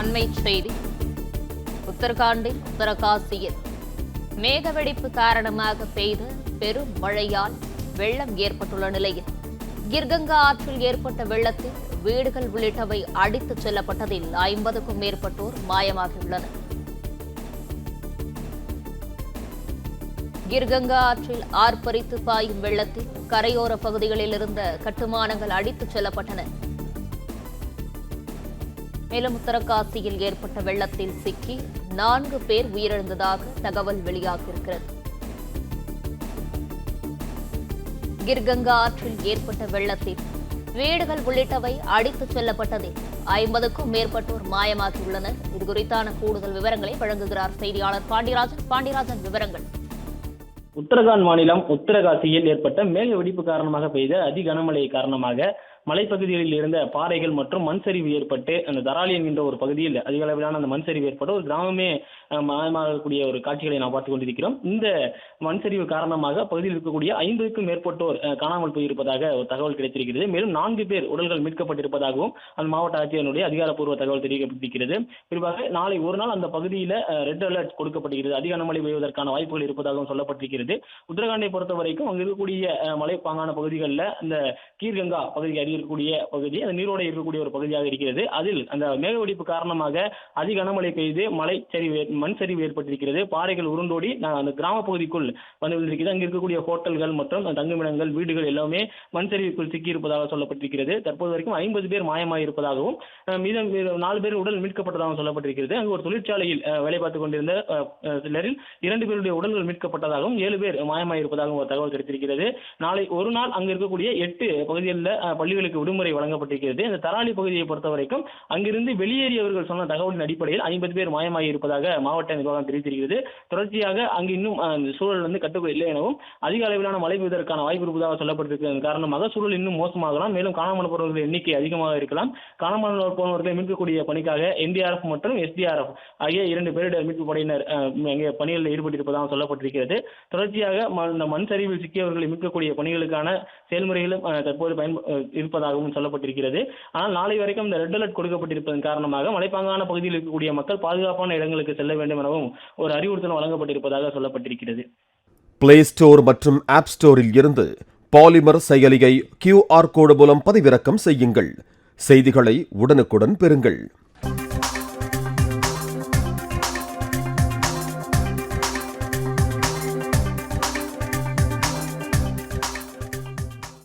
அண்மை செய்தி. உத்தரகாண்டில் உத்தரகாசியில் மேகவெடிப்பு காரணமாக பெய்த பெரும் மழையால் வெள்ளம் ஏற்பட்டுள்ள நிலையில் கிர்கங்கா ஆற்றில் ஏற்பட்ட வெள்ளத்தில் வீடுகள் உள்ளிட்டவை அடித்துச் செல்லப்பட்டதில் ஐம்பதுக்கும் மேற்பட்டோர் மாயமாகியுள்ளனர். கிர்கங்கா ஆற்றில் ஆர்ப்பரித்து பாயும் வெள்ளத்தில் கரையோர பகுதிகளில் இருந்த கட்டுமானங்கள் அடித்துச் செல்லப்பட்டன. மேலும் உத்தரகாசியில் ஏற்பட்ட வெள்ளத்தில் சிக்கி நான்கு பேர் உயிரிழந்ததாக தகவல் வெளியாகியிருக்கிறது. கிர்கங்கா ஆற்றில் ஏற்பட்ட வெள்ளத்தில் வீடுகள் உள்ளிட்டவை அடித்துச் செல்லப்பட்டதில் ஐம்பதுக்கும் மேற்பட்டோர் மாயமாகியுள்ளனர். இது குறித்தான கூடுதல் விவரங்களை வழங்குகிறார் செய்தியாளர் பாண்டியராஜன். பாண்டியராஜன் விவரங்கள். உத்தரகாண்ட் மாநிலம் உத்தரகாசியில் ஏற்பட்ட மேக வெடிப்பு காரணமாக பெய்த அதி கனமழை காரணமாக மலைப்பகுதிகளில் இருந்த பாறைகள் மற்றும் மண் சரிவு ஏற்பட்டு அந்த தராலி என்கின்ற ஒரு பகுதியில் அதிக அளவிலான அந்த மண் சரிவு ஏற்பட்டு ஒரு கிராமமே மாயமாகக்கூடிய ஒரு காட்சிகளை நாம் பார்த்துக் கொண்டிருக்கிறோம். இந்த மண் சரிவு காரணமாக பகுதியில் இருக்கக்கூடிய ஐம்பதுக்கும் மேற்பட்டோர் காணாமல் போயிருப்பதாக ஒரு தகவல் கிடைத்திருக்கிறது. மேலும் நான்கு பேர் உடல்கள் மீட்கப்பட்டிருப்பதாகவும் அந்த மாவட்ட ஆட்சியருடைய அதிகாரப்பூர்வ தகவல் தெரிவிக்கப்பட்டிருக்கிறது. குறிப்பாக நாளை ஒரு நாள் அந்த பகுதியில் ரெட் அலர்ட் கொடுக்கப்படுகிறது. அதிக கனமழை பெய்வதற்கான வாய்ப்புகள் இருப்பதாகவும் சொல்லப்பட்டிருக்கிறது. உத்தரகாண்டை பொறுத்த வரைக்கும் அங்கு இருக்கக்கூடிய மலைப்பாங்கான பகுதிகளில் அந்த கீர்கங்கா பகுதிக்கு அருகே இருக்கக்கூடிய பகுதி அந்த நீரோடை இருக்கக்கூடிய ஒரு பகுதியாக இருக்கிறது. அதில் அந்த மேக வெடிப்பு காரணமாக அதி கனமழை பெய்து மலை சரிவு மண் சரிவு ஏற்பட்டிருக்கிறது. பாறைகள் உருண்டோடி நான் அந்த கிராம பகுதிக்குள் வந்து விழுந்திருக்கிறது. அங்கே இருக்கக்கூடிய ஹோட்டல்கள் மற்றும் தங்குமிடங்கள் வீடுகள் எல்லாமே மண் சரிவுக்குள் சிக்கியிருப்பதாக சொல்லப்பட்டிருக்கிறது. தற்போது வரைக்கும் ஐம்பது பேர் மாயமாக இருப்பதாகவும் மீதம் நாலு பேர் உடல் மீட்கப்பட்டதாகவும் சொல்லப்பட்டிருக்கிறது. அங்கு ஒரு தொழிற்சாலையில் வேலை பார்த்துக் கொண்டிருந்த சிலரில் இரண்டு பேருடைய உடல்கள் மீட்கப்பட்டதாகவும் ஏழு பேர் மாயமாக இருப்பதாகவும் ஒரு தகவல் கிடைத்திருக்கிறது நாளை ஒரு நாள் அங்கு இருக்கக்கூடிய எட்டு பகுதிகளில் அஹ், பள்ளிகளுக்கு விடுமுறை வழங்கப்பட்டிருக்கிறது. இந்த தராலி பகுதியை பொறுத்த வரைக்கும் அங்கிருந்து வெளியேறியவர்கள் சொன்ன தகவலின் அடிப்படையில் ஐம்பது பேர் மாயமாகி இருப்பதாக மாவட்ட நிர்வாகம் தெரிவித்திருக்கிறது. தொடர்ச்சியாக அங்கு இன்னும் சூழல் வந்து கட்டுக்குள் இல்லை எனவும் அதிக அளவிலான மழை பெய்வதற்கான வாய்ப்பு இருப்பதாக சொல்லப்பட்டிருக்கிறது. காரணமாக சூழல் இன்னும் மோசமாகலாம். மேலும் காணாமல் போனவர்கள் எண்ணிக்கை அதிகமாக இருக்கலாம். காணாமல் போனவர்களை மீட்கக்கூடிய பணிக்காக என்டிஆர்எஃப் மற்றும் எஸ்டிஆர்எஃப் ஆகிய இரண்டு பேரிடர் மீட்பு படையினர் அங்கே பணிகளில் ஈடுபட்டிருப்பதாக சொல்லப்பட்டிருக்கிறது. தொடர்ச்சியாக இந்த மண் சரிவில் சிக்கியவர்களை மீட்கக்கூடிய பணிகளுக்கான செயல்முறைகளும் தற்போது பயன் அஹ், இருப்பதாகவும் சொல்லப்பட்டிருக்கிறது. ஆனால் நாளை வரைக்கும் இந்த ரெட் அலர்ட் கொடுக்கப்பட்டிருப்பதன் காரணமாக மலைப்பாங்கான பகுதியில் இருக்கக்கூடிய மக்கள் பாதுகாப்பான இடங்களுக்கு செல்ல வேண்டும் எனவும் ஒரு அறிவுறுத்தல் வழங்கப்பட்டிருப்பதாக சொல்லப்பட்டிருக்கிறது. பிளே ஸ்டோர் மற்றும் ஆப் ஸ்டோரில் இருந்து பாலிமர் செயலியை கியூஆர் கோடு மூலம் பதிவிறக்கம் செய்யுங்கள். செய்திகளை உடனுக்குடன் பெறுங்கள்.